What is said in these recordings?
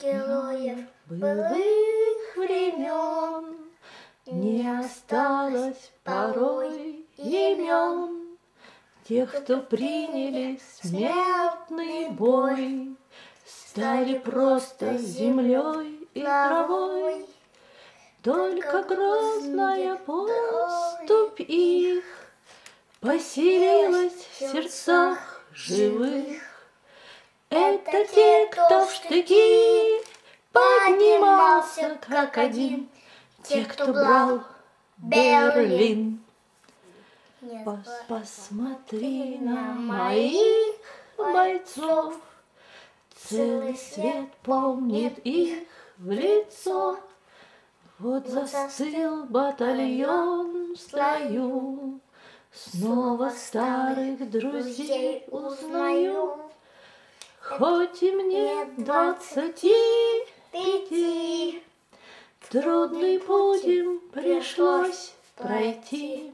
героев былых времен Не осталось порой имен Тех, кто приняли смертный бой, Стали просто землей и травой. Только грозная поступь их Поселилась в сердцах живых. Это те, кто в штыки поднимался как один, Те, кто брал Берлин. Пос посмотри на моих бойцов, Целый свет помнит их в лицо. Вот застыл батальон в строю, Снова старых друзей узнаю. Хоть и мне двадцати пяти, Трудный путь им пришлось пройти.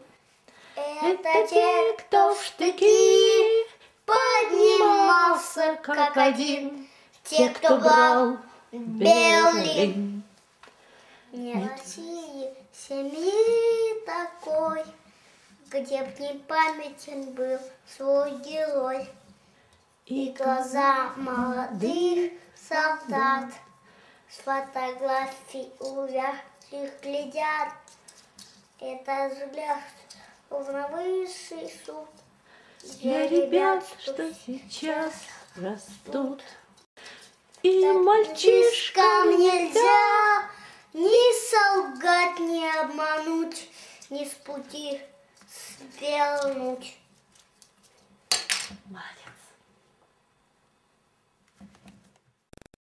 Это те, кто в штыки поднимался как один, Те, кто брал Берлин. Нет России семьи такой, Где б не памятен был свой герой. И глаза молодых солдат С фотографий увязших глядят. Это взгляд словно высший суд. Для ребят, что сейчас растут. И мальчишкам нельзя ни солгать, ни обмануть, ни с пути свернуть. Молодец.